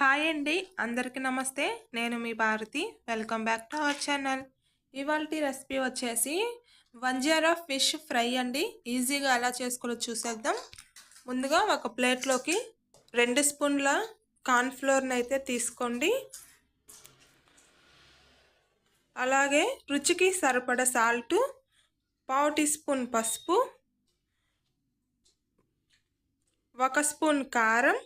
Hi అండి. అందరికీ నమస్తే. నేను మీ Bharathi welcome back to our channel. ఇవాళ రెసిపీ వచ్చేసి వంజారా ఫిష్ ఫ్రై అండి. ఈజీగా ఎలా చేసుకోవాలో చూసేద్దాం. ముందుగా ఒక ప్లేట్లోకి రెండు స్పూన్ల కార్న్ఫ్లోర్ని అయితే తీసుకోండి. అలాగే రుచికి సరిపడ సాల్టు పావు టీ స్పూన్ పసుపు ఒక స్పూన్ కారం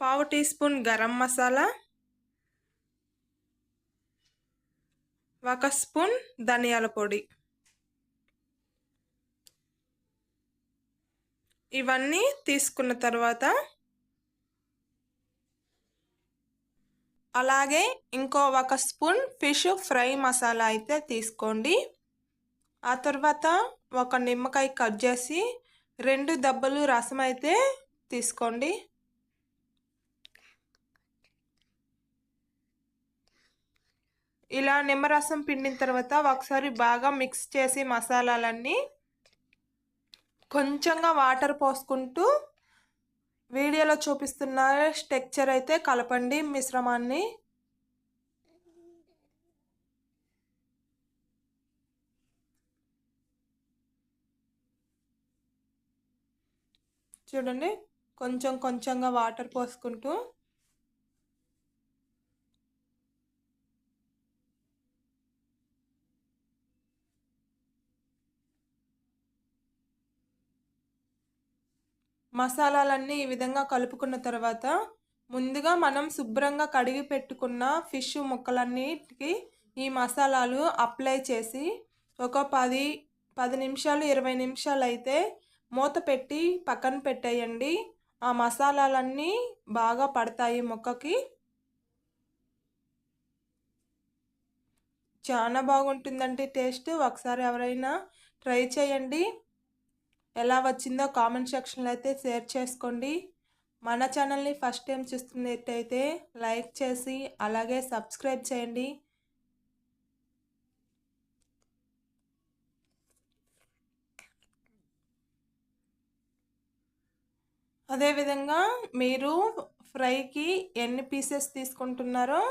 పావు టీ స్పూన్ గరం మసాలా ఒక స్పూన్ ధనియాల పొడి. ఇవన్నీ తీసుకున్న తర్వాత అలాగే ఇంకో ఒక స్పూన్ ఫిష్ ఫ్రై మసాలా అయితే తీసుకోండి. ఆ తర్వాత ఒక నిమ్మకాయ కట్ చేసి రెండు దెబ్బలు రసం అయితే తీసుకోండి. ఇలా నిమ్మరసం పిండిన తర్వాత ఒకసారి బాగా మిక్స్ చేసి మసాలాలన్నీ కొంచెంగా వాటర్ పోసుకుంటూ వీడియోలో చూపిస్తున్న స్టెక్చర్ అయితే కలపండి మిశ్రమాన్ని. చూడండి కొంచెం కొంచెంగా వాటర్ పోసుకుంటూ మసాలాలన్నీ ఈ విధంగా కలుపుకున్న తర్వాత ముందుగా మనం శుభ్రంగా కడిగి పెట్టుకున్న ఫిష్ ముక్కలన్నిటికి ఈ మసాలాలు అప్లై చేసి ఒక పది పది నిమిషాలు ఇరవై నిమిషాలు అయితే మూత పెట్టి పక్కన పెట్టేయండి. ఆ మసాలాలన్నీ బాగా పడతాయి ముక్కకి. చాలా బాగుంటుందండి టేస్ట్. ఒకసారి ఎవరైనా ట్రై చేయండి. ఎలా వచ్చిందో కామెంట్ సెక్షన్లో అయితే షేర్ చేసుకోండి. మన ఛానల్ని ఫస్ట్ టైం చూస్తున్నట్టయితే లైక్ చేసి అలాగే సబ్స్క్రైబ్ చేయండి. అదేవిధంగా మీరు ఫ్రైకి ఎన్ని పీసెస్ తీసుకుంటున్నారో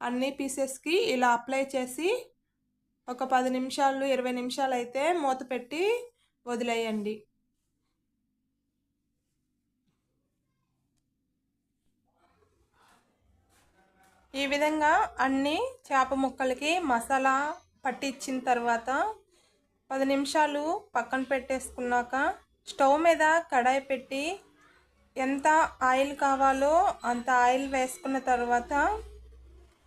అన్ని పీసెస్కి ఇలా అప్లై చేసి ఒక పది నిమిషాలు ఇరవై నిమిషాలు అయితే మూత పెట్టి వదిలేయండి. ఈ విధంగా అన్ని చేప ముక్కలకి మసాలా పట్టించిన తర్వాత పది నిమిషాలు పక్కన పెట్టేసుకున్నాక స్టవ్ మీద కడాయి పెట్టి ఎంత ఆయిల్ కావాలో అంత ఆయిల్ వేసుకున్న తర్వాత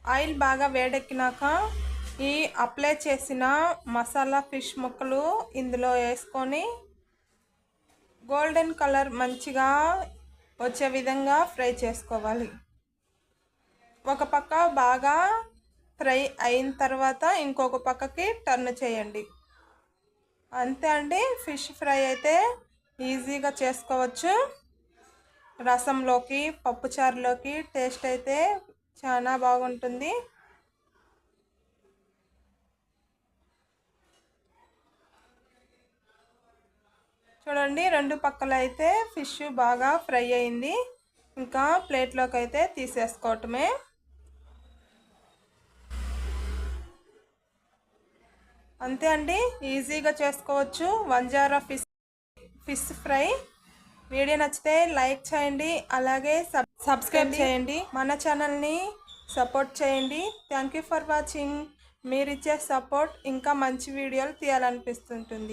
ఆయిల్ బాగా వేడెక్కినాక ఈ అప్లై చేసిన మసాలా ఫిష్ ముక్కలు ఇందులో వేసుకొని గోల్డెన్ కలర్ మంచిగా వచ్చే విధంగా ఫ్రై చేసుకోవాలి. ఒక పక్క బాగా ఫ్రై అయిన తర్వాత ఇంకొక పక్కకి టర్న్ చేయండి. అంతే అండి ఫిష్ ఫ్రై అయితే ఈజీగా చేసుకోవచ్చు. రసంలోకి పప్పుచారులోకి టేస్ట్ అయితే చాలా బాగుంటుంది. చూడండి రెండు పక్కల అయితే ఫిష్ బాగా ఫ్రై అయింది. ఇంకా ప్లేట్లోకి అయితే తీసేసుకోవటమే. అంతే అండి. ఈజీగా చేసుకోవచ్చు. Vanzara fish fish fry. Video నచ్చితే లైక్ చేయండి. అలాగే సబ్ సబ్స్క్రైబ్ చేయండి. మన ఛానల్ని సపోర్ట్ చేయండి. Thank you for watching. మీరు ఇచ్చే సపోర్ట్ ఇంకా మంచి వీడియోలు తీయాలనిపిస్తుంటుంది.